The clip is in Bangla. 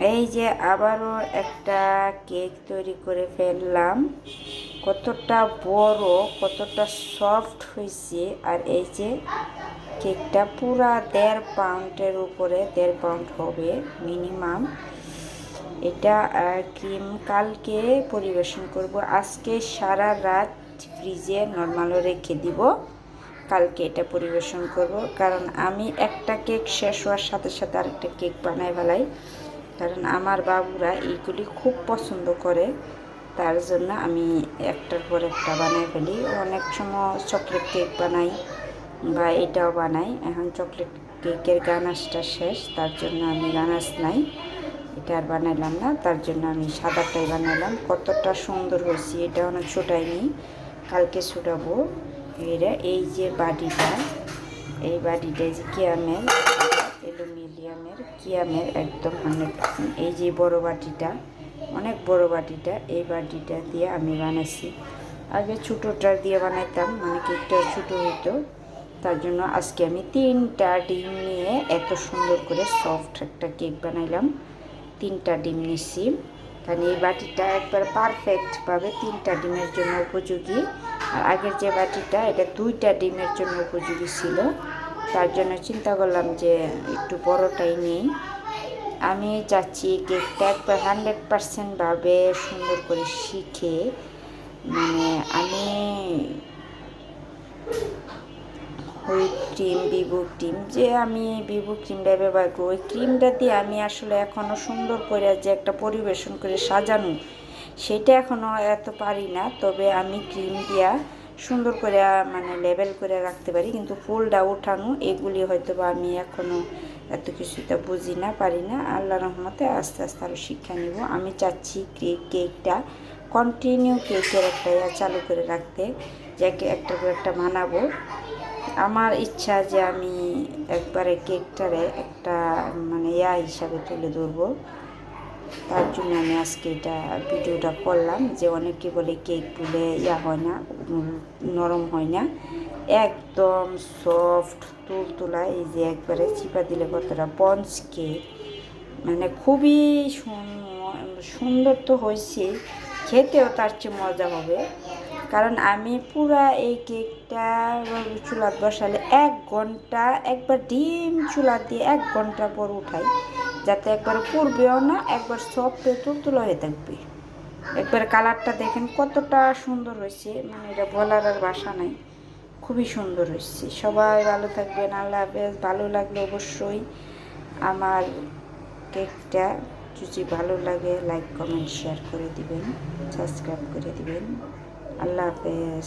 এই যে আবারও একটা কেক তৈরি করে ফেললাম। কতটা বড়, কতটা সফট হয়েছে। আর এই যে কেকটা পুরা দেড় পাউন্ডের উপরে, দেড় পাউন্ড হবে মিনিমাম। এটা ক্রিম কালকে পরিবেশন করব। আজকে সারা রাত ফ্রিজে নর্মালও রেখে দিব। কালকে এটা পরিবেশন করব। কারণ আমি একটা কেক শেষ হওয়ার সাথে সাথে আরেকটা কেক বানাই ফেলাই। কারণ আমার বাবুরা এইগুলি খুব পছন্দ করে, তার জন্য আমি একটার পর একটা বানাই ফেলি। অনেক সময় চকলেট কেক বানাই বা এটাও বানাই। এখন চকলেট কেকের গানাসটা শেষ, তার জন্য আমি গানাস নাই। এটা আর বানাইলাম না, তার জন্য আমি সাদাটাই বানাইলাম। কতটা সুন্দর হয়েছে, এটা অনেক ছোটাইনি, কালকে ছোটাবো। এরা এই যে বাটিটা, এই এই যে অ্যালুমিনিয়ামের কিয়ামের একদম হান্ড্রেড পার্সেন্ট এই যে বড় বাটিটা, অনেক বড় বাটিটা, এই বাটিটা দিয়ে আমি বানাইছি। আগে ছোটোটা দিয়ে বানাইতাম মানে কেকটা ছোটো হইতো। তার জন্য আজকে আমি তিনটা ডিম নিয়ে এত সুন্দর করে সফট একটা কেক বানাইলাম। তিনটা ডিম নিচ্ছি কারণ এই বাটিটা একবার পারফেক্টভাবে তিনটা ডিমের জন্য উপযোগী। আর আগের যে বাটিটা, এটা দুইটা ডিমের জন্য উপযোগী ছিল। তার জন্য চিন্তা করলাম যে একটু বড়টাই নেই। আমি চাচ্ছি কেকটা একবার হান্ড্রেড পারসেন্টভাবে সুন্দর করে শিখে মানে আমি হুইপ ক্রিম বিভু ক্রিম, যে আমি বিভু ক্রিমটা ব্যবহার করি ওই ক্রিমটা দিয়ে আমি আসলে এখনও সুন্দর করে যে একটা পরিবেশন করে সাজানো, সেটা এখনও এত পারি না। তবে আমি ক্রিম দিয়া সুন্দর করে মানে লেবেল করে রাখতে পারি, কিন্তু ফুলটা ওঠানো এগুলি হয়তো বা আমি এখনও এত কিছুটা বুঝি না, পারি না। আল্লাহ রহমতে আস্তে আস্তে আরও শিক্ষা নিব। আমি চাচ্ছি কেকটা কন্টিনিউ কেকের একটা ইয়া চালু করে রাখতে যে একটা করে একটা বানাবো। আমার ইচ্ছা যে আমি একবারে কেকটারে একটা মানে ইয়া হিসাবে তুলে ধরবো। তার জন্য আমি আজকে এটা ভিডিওটা করলাম যে অনেকে বলে কেক তুলে ইয়া হয় না নরম হয় না। একদম সফট তুল তোলা এই যে একবারে চিপা দিলে কতটা পঞ্চ কেক মানে খুবই সুন্দর তো হয়েছে, খেতেও তার চেয়ে মজা হবে। কারণ আমি পুরা এই কেকটা চুলাত বসালে এক ঘণ্টা, একবার ডিম চুলা দিয়ে এক ঘণ্টা পর উঠাই। যাতে একবার পড়বেও না, একবার সব সফট তুলতুলো হয়ে থাকবে। একবার কালারটা দেখেন কতটা সুন্দর হয়েছে মানে এটা বলার আর বাসা নাই। খুবই সুন্দর হয়েছে। সবাই ভালো থাকবেন, আল্লাহ হাফেজ। ভালো লাগলে অবশ্যই আমার কেকটা যদি ভালো লাগে লাইক কমেন্ট শেয়ার করে দিবেন সাবস্ক্রাইব করে দিবেন। আল্লাহ হাফেজ।